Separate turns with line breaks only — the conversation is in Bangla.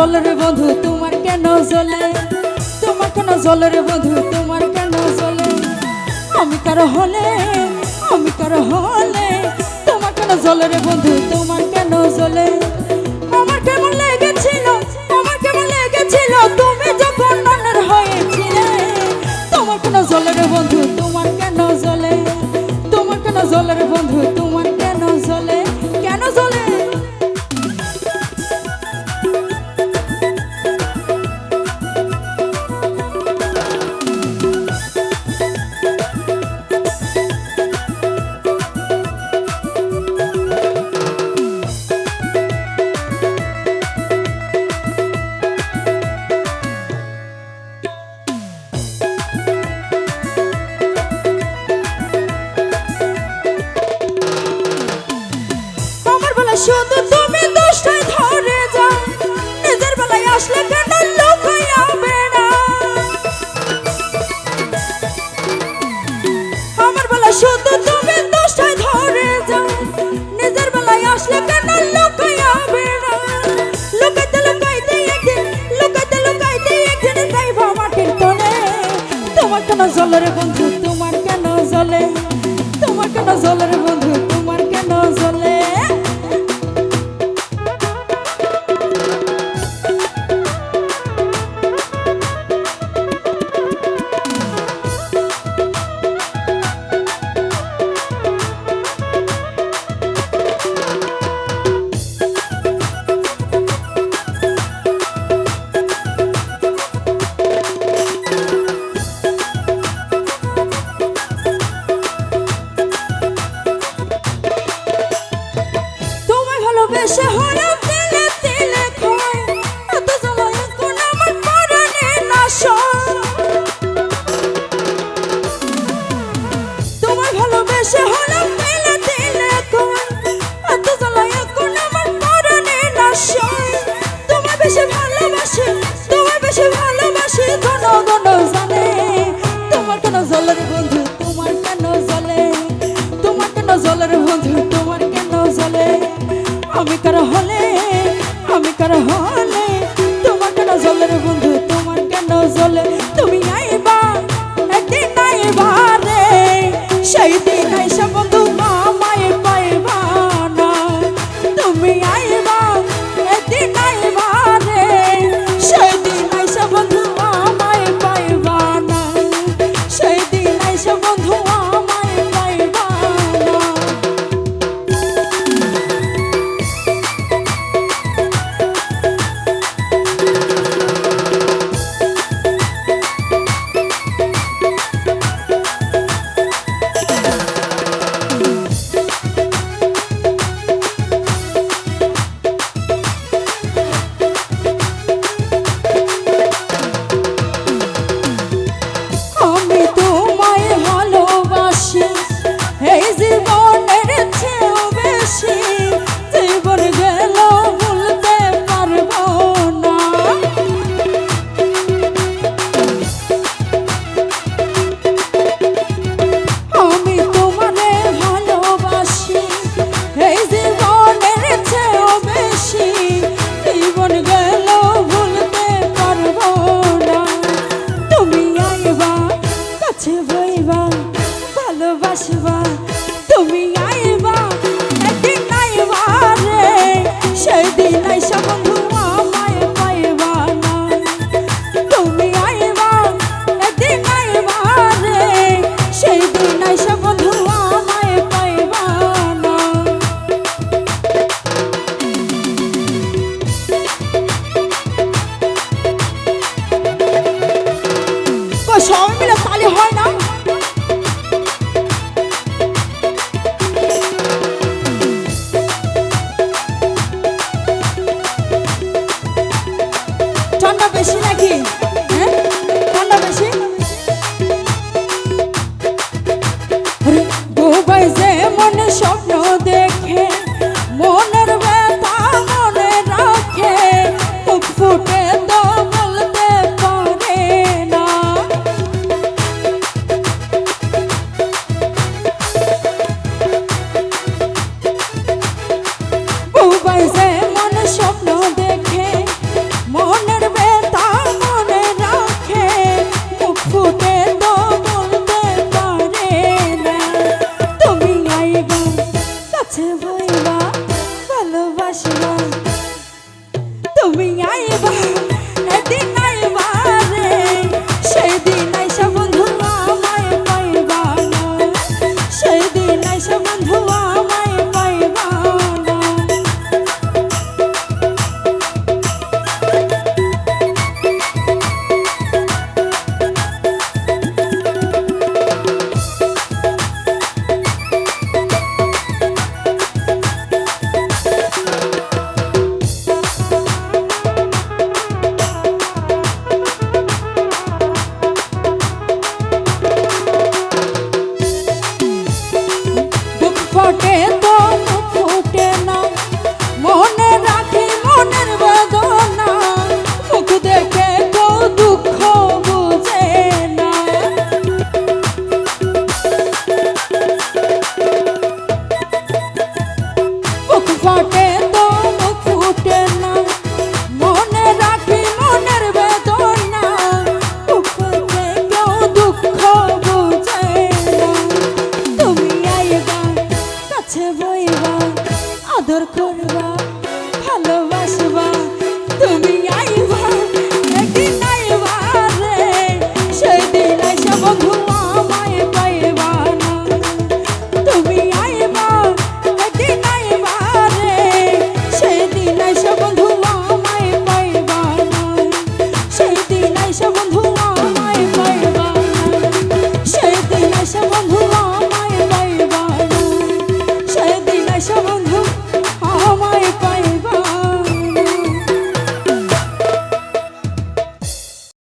জলের বন্ধু, তোমার কেন জলে তোমার কেন জলের বন্ধু, তোমার কেন জলে আমি কারও হলে, আমি কারও হলে, তোমার কেন জলের বন্ধু, তোমার কেন জলে শুধু তুমি দুষ্টাই ধরে যাও। নিজের বেলায় আসলে কেন লুকাইয়া বেড়া আমার বেলা শুধু তুমি দুষ্টাই ধরে যাও। নিজের বেলায় আসলে কেন লুকাইয়া বেড়া লুকাইতে লুকাইতে একদিন লুকাইতে লুকাইতে একদিন যাইব মাটির তলে তোমার কেন জলের বন্ধু, তোমার কেন জলে? তোমার কেন জলের বন্ধু minha